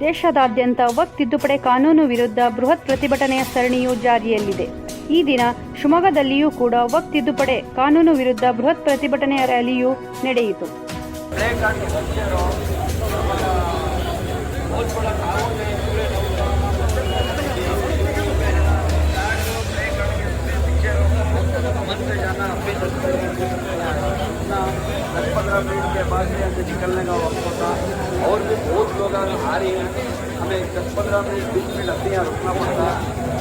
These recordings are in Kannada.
ದೇಶಾದ್ಯಂತ ವಕ್ ತಿದ್ದುಪಡಿ ಕಾನೂನು ವಿರುದ್ಧ ಬೃಹತ್ ಪ್ರತಿಭಟನೆಯ ಸರಣಿಯು ಜಾರಿಯಲ್ಲಿದೆ. ಈ ದಿನ ಶಿವಮೊಗ್ಗದಲ್ಲಿಯೂ ಕೂಡ ವಕ್ ತಿದ್ದುಪಡಿ ಕಾನೂನು ವಿರುದ್ಧ ಬೃಹತ್ ಪ್ರತಿಭಟನೆಯ ರ್ಯಾಲಿಯು ನಡೆಯಿತು. दस पंद्रह मिनट के बाद में हमें निकलने का वक्त होता। और भी बहुत लोग आ रही हैं, हमें दस पंद्रह मिनट बीस मिनट अपने यहाँ रुकना पड़ता।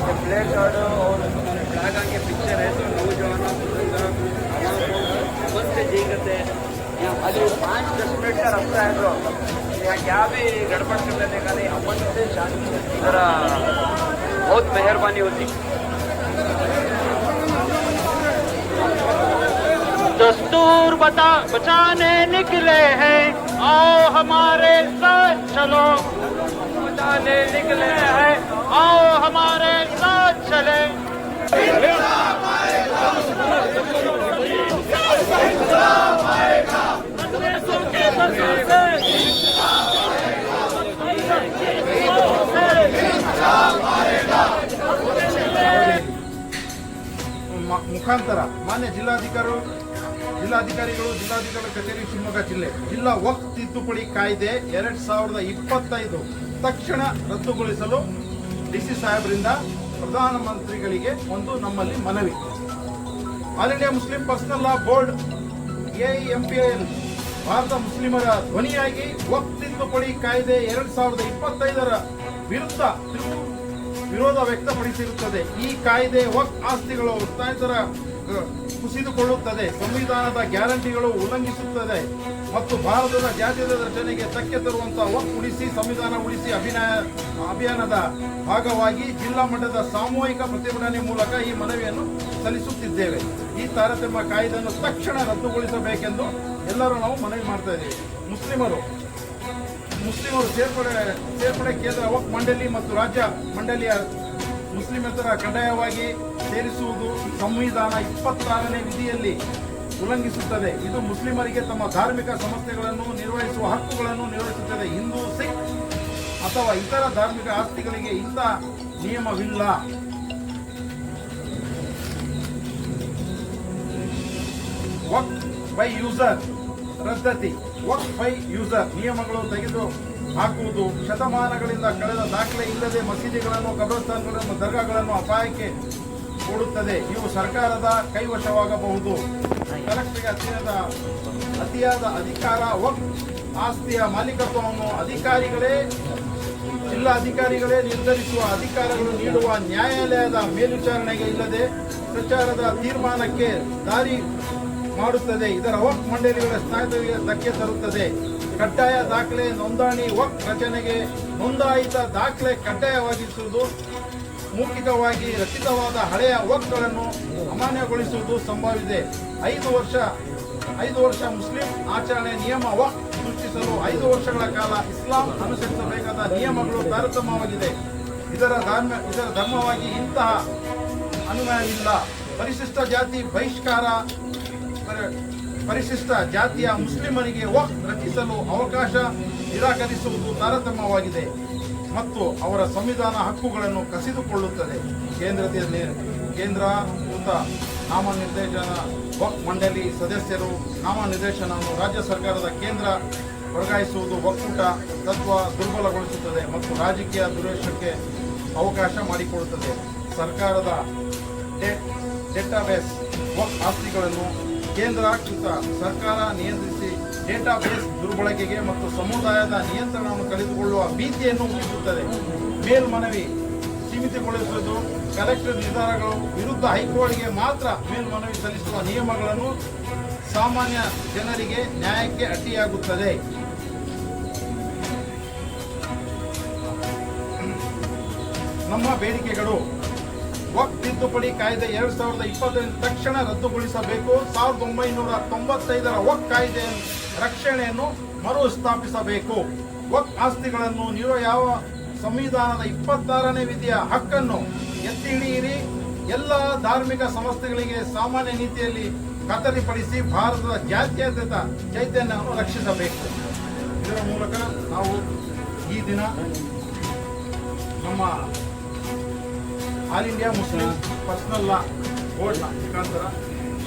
ये ब्लैक कार्ड और ब्लैक आगे पिक्चर है तो नौजवानों को से जी करते हैं। यहाँ खाली पाँच, दस मिनट का रास्ता है तो यहाँ क्या भी गड़बड़ कर लेने का नहीं अमन से शांति जरा बहुत मेहरबानी होती। दस्तूर बता बचाने निकले हैं आओ हमारे साथ चलो बचाने निकले हैं आओ हमारे साथ चले ಮ- ಮುಖಾಂತರ ಮಾನ್ಯ ಜಿಲ್ಲಾಧಿಕಾರಿ ಜಿಲ್ಲಾಧಿಕಾರಿಗಳು ಜಿಲ್ಲಾಧಿಕಾರಿ ಕಚೇರಿ ಶಿವಮೊಗ್ಗ ಜಿಲ್ಲೆ. ಜಿಲ್ಲಾ ವಕ್ ತಿದ್ದುಪಡಿ ಕಾಯ್ದೆ ಎರಡ್ ಸಾವಿರದ ಇಪ್ಪತ್ತೈದು ತಕ್ಷಣ ರದ್ದುಗೊಳಿಸಲು ಡಿ ಸಿ ಸಾಹೇಬರಿಂದ ಪ್ರಧಾನಮಂತ್ರಿಗಳಿಗೆ ಒಂದು ನಮ್ಮಲ್ಲಿ ಮನವಿ. All India Muslim personal law board AIMPL Bharat ಮುಸ್ಲಿಮರ ಧ್ವನಿಯಾಗಿ ವಕ್ ತಿದ್ದುಪಡಿ ಕಾಯ್ದೆ ಎರಡ್ ಸಾವಿರದ ಇಪ್ಪತ್ತೈದರ ವಿರುದ್ಧ ವಿರೋಧ ವ್ಯಕ್ತಪಡಿಸಿರುತ್ತದೆ. ಈ ಕಾಯ್ದೆ ವಕ್ ಆಸ್ತಿಗಳು ಅಹ್, ಕುಸಿದುಕೊಳ್ಳುತ್ತದೆ. ಸಂವಿಧಾನದ ಗ್ಯಾರಂಟಿಗಳು ಉಲ್ಲಂಘಿಸುತ್ತದೆ. ಮತ್ತು ಭಾರತದ ಜಾತ್ಯದ ರಚನೆಗೆ ಧಕ್ಕೆ ತರುವಂತಹ ಉಳಿಸಿ, ಸಂವಿಧಾನ ಉಳಿಸಿ ಅಭಿನಯ, ಅಭಿಯಾನದ ಭಾಗವಾಗಿ ಜಿಲ್ಲಾ ಮಟ್ಟದ ಸಾಮೂಹಿಕ ಪ್ರತಿಭಟನೆ ಮೂಲಕ ಈ ಮನವಿಯನ್ನು ಸಲ್ಲಿಸುತ್ತಿದ್ದೇವೆ. ಈ ತಾರತಮ್ಯ ಕಾಯ್ದೆಯನ್ನು ತಕ್ಷಣ ರದ್ದುಗೊಳಿಸಬೇಕೆಂದು ಎಲ್ಲರೂ ನಾವು ಮನವಿ ಮಾಡ್ತಾ ಮುಸ್ಲಿಮರು ಮುಸ್ಲಿಮರು ಸೇರ್ಪಡೆ ಸೇರ್ಪಡೆ ಕೇಂದ್ರ ವಕ್ ಮಂಡಳಿ ಮತ್ತು ರಾಜ್ಯ ಮಂಡಳಿಯ ಮುಸ್ಲಿಮೇತರ ಕಡ್ಡಾಯವಾಗಿ ಸೇರಿಸುವುದು ಸಂವಿಧಾನ ಇಪ್ಪತ್ತಾರನೇ ವಿಧಿಯಲ್ಲಿ ಉಲ್ಲಂಘಿಸುತ್ತದೆ. ಇದು ಮುಸ್ಲಿಮರಿಗೆ ತಮ್ಮ ಧಾರ್ಮಿಕ ಸಮಸ್ಯೆಗಳನ್ನು ನಿರ್ವಹಿಸುವ ಹಕ್ಕುಗಳನ್ನು ನಿರ್ವಹಿಸುತ್ತದೆ. ಹಿಂದೂ, ಸಿಖ್ ಅಥವಾ ಇತರ ಧಾರ್ಮಿಕ ಆಸ್ತಿಗಳಿಗೆ ಇಂಥ ನಿಯಮವಿಲ್ಲ. ವಕ್ ಬೈ ಯೂಸರ್ ರದ್ದತಿ. ವಕ್ ಬೈ ಯೂಸರ್ ನಿಯಮಗಳು ತೆಗೆದು ಹಾಕುವುದು ಶತಮಾನಗಳಿಂದ ಕಳೆದ ದಾಖಲೆ ಇಲ್ಲದೆ ಮಸೀದಿಗಳನ್ನು ಕಬ್ರಸ್ತಾನಗಳನ್ನು ದರ್ಗಾಗಳನ್ನು ಅಪಾಯಕ್ಕೆ ಕೊಡುತ್ತದೆ. ಇವು ಸರ್ಕಾರದ ಕೈವಶವಾಗಬಹುದು. ಕಲೆಕ್ಟರ್ಗೆ ಅತಿಯಾದ ಅತಿಯಾದ ಅಧಿಕಾರ ಆಸ್ತಿಯ ಮಾಲೀಕತ್ವವನ್ನು ಅಧಿಕಾರಿಗಳೇ, ಜಿಲ್ಲಾಧಿಕಾರಿಗಳೇ ನಿರ್ಧರಿಸುವ ಅಧಿಕಾರಗಳು ನೀಡುವ ನ್ಯಾಯಾಲಯದ ಮೇಲ್ವಿಚಾರಣೆಗೆ ಇಲ್ಲದೆ ಪ್ರಚಾರದ ತೀರ್ಮಾನಕ್ಕೆ ದಾರಿ ಮಾಡುತ್ತದೆ. ಇದರ ವಕ್ ಮಂಡಳಿಗಳ ಸ್ಥಾನಗಳಿಗೆ ಧಕ್ಕೆ ತರುತ್ತದೆ. ಕಡ್ಡಾಯ ದಾಖಲೆ ನೋಂದಣಿ ವಕ್ ರಚನೆಗೆ ನೋಂದಾಯಿತ ದಾಖಲೆ ಕಡ್ಡಾಯವಾಗಿಸುವುದು, ಮೌಖಿಕವಾಗಿ ರಚಿತವಾದ ಹಳೆಯ ವಕ್ಗಳನ್ನು ಅಮಾನ್ಯಗೊಳಿಸುವುದು ಸಂಭವಿದೆ ಐದು ವರ್ಷ ಐದು ವರ್ಷ ಮುಸ್ಲಿಂ ಆಚರಣೆ ನಿಯಮ ವಕ್ ಸೃಷ್ಟಿಸಲು ಐದು ವರ್ಷಗಳ ಕಾಲ ಇಸ್ಲಾಂ ಅನುಸರಿಸಬೇಕಾದ ನಿಯಮಗಳು ತಾರತಮ್ಯವಾಗಿದೆ. ಇದರ ಧರ್ಮ, ಇದರ ಧರ್ಮವಾಗಿ ಇಂತಹ ಅನ್ವಯವಿಲ್ಲ ಪರಿಶಿಷ್ಟ ಜಾತಿ ಬಹಿಷ್ಕಾರ ಪರಿಶಿಷ್ಟ ಜಾತಿಯ ಮುಸ್ಲಿಮರಿಗೆ ವಕ್ ರಚಿಸಲು ಅವಕಾಶ ನಿರಾಕರಿಸುವುದು ತಾರತಮ್ಯವಾಗಿದೆ ಮತ್ತು ಅವರ ಸಂವಿಧಾನ ಹಕ್ಕುಗಳನ್ನು ಕಸಿದುಕೊಳ್ಳುತ್ತದೆ. ಕೇಂದ್ರದಲ್ಲಿ ಕೇಂದ್ರ ಕೇಂದ್ರೀಕೃತ ನಾಮನಿರ್ದೇಶನ ವಕ್ ಮಂಡಳಿ ಸದಸ್ಯರು ನಾಮನಿರ್ದೇಶನವನ್ನು ರಾಜ್ಯ ಸರ್ಕಾರದ ಕೇಂದ್ರ ವರ್ಗಾಯಿಸುವುದು ಒಕ್ಕೂಟ ತತ್ವ ದುರ್ಬಲಗೊಳಿಸುತ್ತದೆ ಮತ್ತು ರಾಜಕೀಯ ದುರೇಶಕ್ಕೆ ಅವಕಾಶ ಮಾಡಿಕೊಡುತ್ತದೆ. ಸರ್ಕಾರದ ಡೇಟಾಬೇಸ್ ವಕ್ ಆಸ್ತಿಗಳನ್ನು ಕೇಂದ್ರಾಕೃತ ಸರ್ಕಾರ ನಿಯಂತ್ರಿಸಿ ಡೇಟಾಬೇಸ್ ದುರ್ಬಳಕೆಗೆ ಮತ್ತು ಸಮುದಾಯದ ನಿಯಂತ್ರಣವನ್ನು ಕಳೆದುಕೊಳ್ಳುವ ಭೀತಿಯನ್ನು ಹುಟ್ಟಿಸುತ್ತದೆ ಮೇಲ್ಮನವಿ ಸೀಮಿತಗೊಳಿಸುವುದು, ಕಲೆಕ್ಟರ್ ನಿರ್ಧಾರಗಳು ವಿರುದ್ಧ ಹೈಕೋರ್ಟ್ಗೆ ಮಾತ್ರ ಮೇಲ್ಮನವಿ ಸಲ್ಲಿಸುವ ನಿಯಮಗಳನ್ನು ಸಾಮಾನ್ಯ ಜನರಿಗೆ ನ್ಯಾಯಕ್ಕೆ ಅಡ್ಡಿಯಾಗುತ್ತದೆ. ನಮ್ಮ ಬೇಡಿಕೆಗಳು ವಕ್ ತಿದ್ದುಪಡಿ ಕಾಯ್ದೆ ಎರಡ್ ಸಾವಿರದ ಇಪ್ಪತ್ತೈದು ತಕ್ಷಣ ರದ್ದುಗೊಳಿಸಬೇಕು. ಸಾವಿರದ ಒಂಬೈನೂರ ತೊಂಬತ್ತೈದರ ವಕ್ ಕಾಯ್ದೆ ರಕ್ಷಣೆಯನ್ನು ಮರುಸ್ಥಾಪಿಸಬೇಕು. ವಕ್ ಆಸ್ತಿಗಳನ್ನು ನೀವು ಯಾವ ಸಂವಿಧಾನದ ಇಪ್ಪತ್ತಾರನೇ ವಿಧಿಯ ಹಕ್ಕನ್ನು ಎತ್ತಿ ಹಿಡಿಯಿರಿ. ಎಲ್ಲ ಧಾರ್ಮಿಕ ಸಂಸ್ಥೆಗಳಿಗೆ ಸಾಮಾನ್ಯ ನೀತಿಯಲ್ಲಿ ಖಾತರಿಪಡಿಸಿ ಭಾರತದ ಜಾತ್ಯತೀತ ಚೈತನ್ಯವನ್ನು ರಕ್ಷಿಸಬೇಕು. ಇದರ ಮೂಲಕ ನಾವು ಈ ದಿನ ನಮ್ಮ all India Muslim personal law ಬೋರ್ಡ್ನ ಮುಖಾಂತರ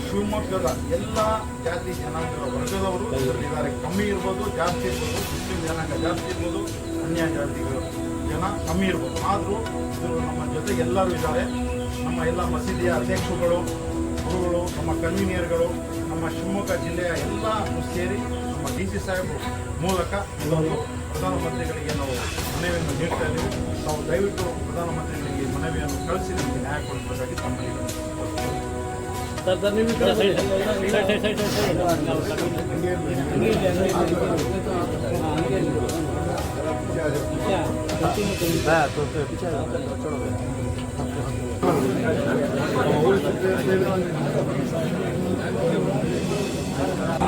ಶಿವಮೊಗ್ಗದ ಎಲ್ಲ ಜಾತಿ ಜನಾಂಗದ ವರ್ಗದವರು ಇದರಲ್ಲಿದ್ದಾರೆ ಕಮ್ಮಿ ಇರ್ಬೋದು, ಜಾಸ್ತಿ ಇರ್ಬೋದು, ಮುಸ್ಲಿಂ ಜನಾಂಗ ಜಾಸ್ತಿ ಇರ್ಬೋದು, ಅನ್ಯ ಜಾತಿಗಳು ಜನ ಕಮ್ಮಿ ಇರ್ಬೋದು. ಆದರೂ ಇವರು ನಮ್ಮ ಜೊತೆ ಎಲ್ಲರೂ ಇದ್ದಾರೆ. ನಮ್ಮ ಎಲ್ಲ ಮಸೀದಿಯ ಅಧ್ಯಕ್ಷರುಗಳು, ಗುರುಗಳು, ನಮ್ಮ ಕನ್ವೀನಿಯರ್ಗಳು ನಮ್ಮ ಶಿವಮೊಗ್ಗ ಜಿಲ್ಲೆಯ ಎಲ್ಲ ಸೇರಿ ನಮ್ಮ ಡಿ ಸಿ ಸಾಹೇಬ್ ಮೂಲಕ ಇವತ್ತು ಪ್ರಧಾನಮಂತ್ರಿಗಳಿಗೆ ನಾವು ಮನವಿಯನ್ನು ನೀಡ್ತಾ ಇದ್ದೀವಿ. ನಾವು ದಯವಿಟ್ಟು ಪ್ರಧಾನಮಂತ್ರಿಗಳಿಗೆ ಮನವಿಯನ್ನು ಕಳಿಸಿ, ನಮಗೆ ನ್ಯಾಯ ಕೊಡಬೇಕಾಗಿ ತಮ್ಮಲ್ಲಿ